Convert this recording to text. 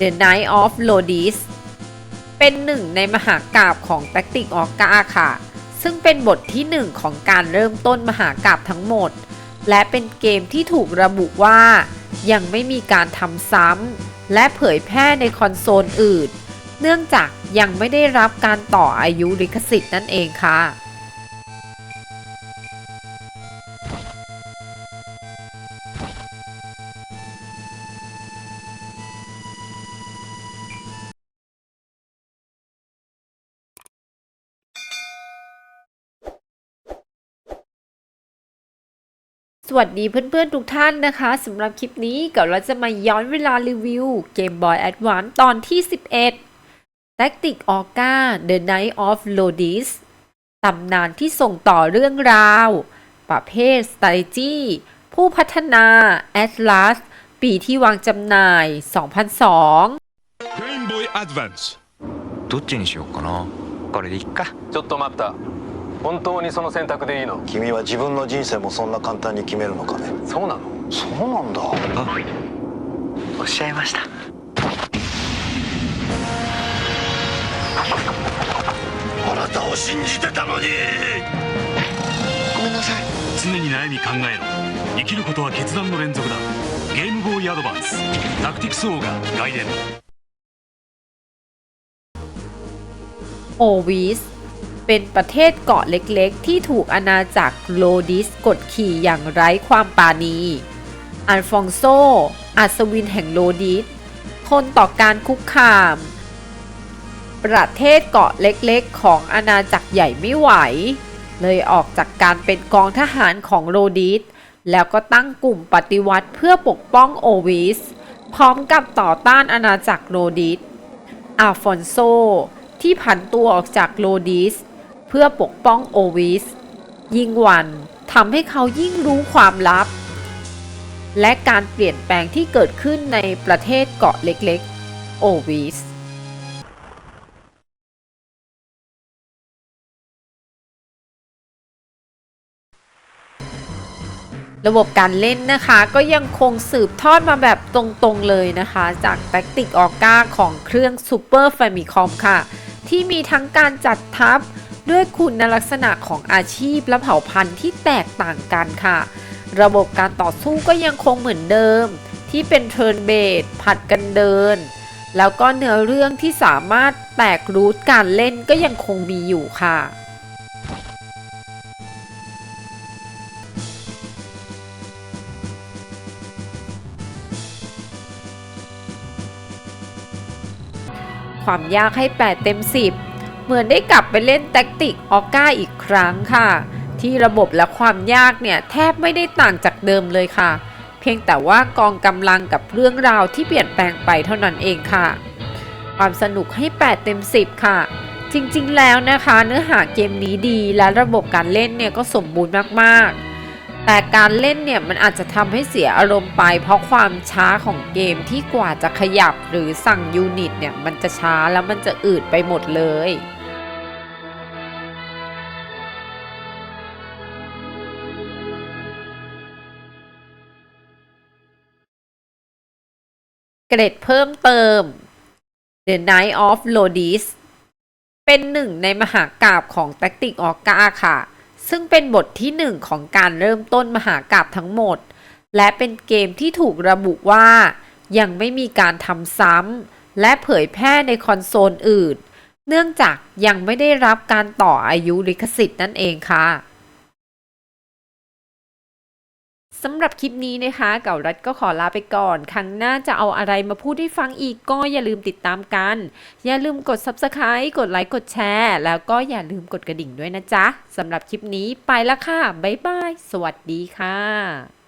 The Night of Rhodes เป็นหนึ่งในมหากราบของ Tactic o r g a ค่ะ ซึ่งเป็นบทที่หนึ่งของการเริ่มต้นมหากราบทั้งหมด และเป็นเกมที่ถูกระบุว่า ยังไม่มีการทำซ้ำและเผยแพร่ในคอนโซลอื่น เนื่องจากยังไม่ได้รับการต่ออายุลิขสิทธิ์นั่นเองค่ะ สวัสดีเพื่อนๆทุกท่านนะคะสำหรับคลิปนี้กับเราจะมาย้อนเวลารีวิว Game Boy Advance ตอนที่ 11 Tactic Orca The Night of Rhodes ตำนานที่ส่งต่อเรื่องราว ประเภท Strategy ผู้พัฒนา Atlas ปีที่วางจำหน่าย 2002 Game Boy Advance どっちにしようかなこれでいっかちょっと待った 本当にその選択でいいの？君は自分の人生もそんな簡単に決めるのかね？そうなの？そうなんだ。おっしゃいました。あなたを信じてたのに。ごめんなさい。常に悩み考えろ。生きることは決断の連続だ。ゲームボーイアドバンス。タクティクスオーガ外伝オービス เป็นประเทศเกาะเล็กๆ ที่ถูกอาณาจักรโลดิสกดขี่อย่างไร้ความปราณีอัลฟองโซ อัศวินแห่งโลดิสทนต่อการคุกคาม ประเทศเกาะเล็กๆ ของอาณาจักรใหญ่ไม่ไหว เลยออกจากการเป็นกองทหารของโลดิสแล้วก็ตั้งกลุ่มปฏิวัติเพื่อปกป้องโอวิส พร้อมกับต่อต้านอาณาจักรโลดิสอาฟอนโซ ที่ผันตัวออกจากโลดิส เพื่อปกป้องโอวิส ยิ่งวันทำให้เขายิ่งรู้ความลับ และการเปลี่ยนแปลงที่เกิดขึ้นในประเทศเกาะเล็กๆ โอวิสระบบการเล่นนะคะก็ยังคงสืบทอดมาแบบตรงๆเลยนะคะ จาก Tactic Orca ของเครื่อง Super Famicom ค่ะ ที่มีทั้งการจัดทัพ ด้วยคุณลักษณะของอาชีพและเผ่าพันธุ์ที่แตกต่างกันค่ะ ระบบการต่อสู้ก็ยังคงเหมือนเดิม ที่เป็น Turn Based ผัดกันเดิน แล้วก็เนื้อเรื่องที่สามารถแตกรูทการเล่นก็ยังคงมีอยู่ค่ะความยากให้ 8 เต็ม 10 เหมือนได้กลับไปเล่นแท็กติกออก้าอีกครั้งค่ะ ที่ระบบและความยากเนี่ยแทบไม่ได้ต่างจากเดิมเลยค่ะ เพียงแต่ว่ากองกำลังกับเรื่องราวที่เปลี่ยนแปลงไปเท่านั้นเองค่ะ ความสนุกให้ 8 เต็ม 10 ค่ะ จริงๆแล้วนะคะ เนื้อหาเกมนี้ดีและระบบการเล่นเนี่ยก็สมบูรณ์มากๆแต่การเล่นเนี่ยมันอาจจะทำให้เสียอารมณ์ไป เพราะความช้าของเกมที่กว่าจะขยับหรือสั่งยูนิตเนี่ยมันจะช้าแล้วมันจะอืดไปหมดเลย เกรดเพิ่มเติม The Night of Rhodes เป็นหนึ่งในมหากราบของ Tactic Orca ค่ะ ซึ่งเป็นบทที่หนึ่งของการเริ่มต้นมหากราบทั้งหมด และเป็นเกมที่ถูกระบุว่า ยังไม่มีการทำซ้ำและเผยแพร่ในคอนโซลอื่น เนื่องจากยังไม่ได้รับการต่ออายุลิขสิทธิ์นั่นเองค่ะ สำหรับคลิปนี้นะคะ เก่ารัฐก็ขอลาไปก่อน ครั้งหน้าจะเอาอะไรมาพูดให้ฟังอีกก็อย่าลืมติดตามกัน อย่าลืมกด Subscribe กดไลค์กดแชร์ แล้วก็อย่าลืมกดกระดิ่งด้วยนะจ๊ะสำหรับคลิปนี้ไปละค่ะ บ๊ายบาย สวัสดีค่ะ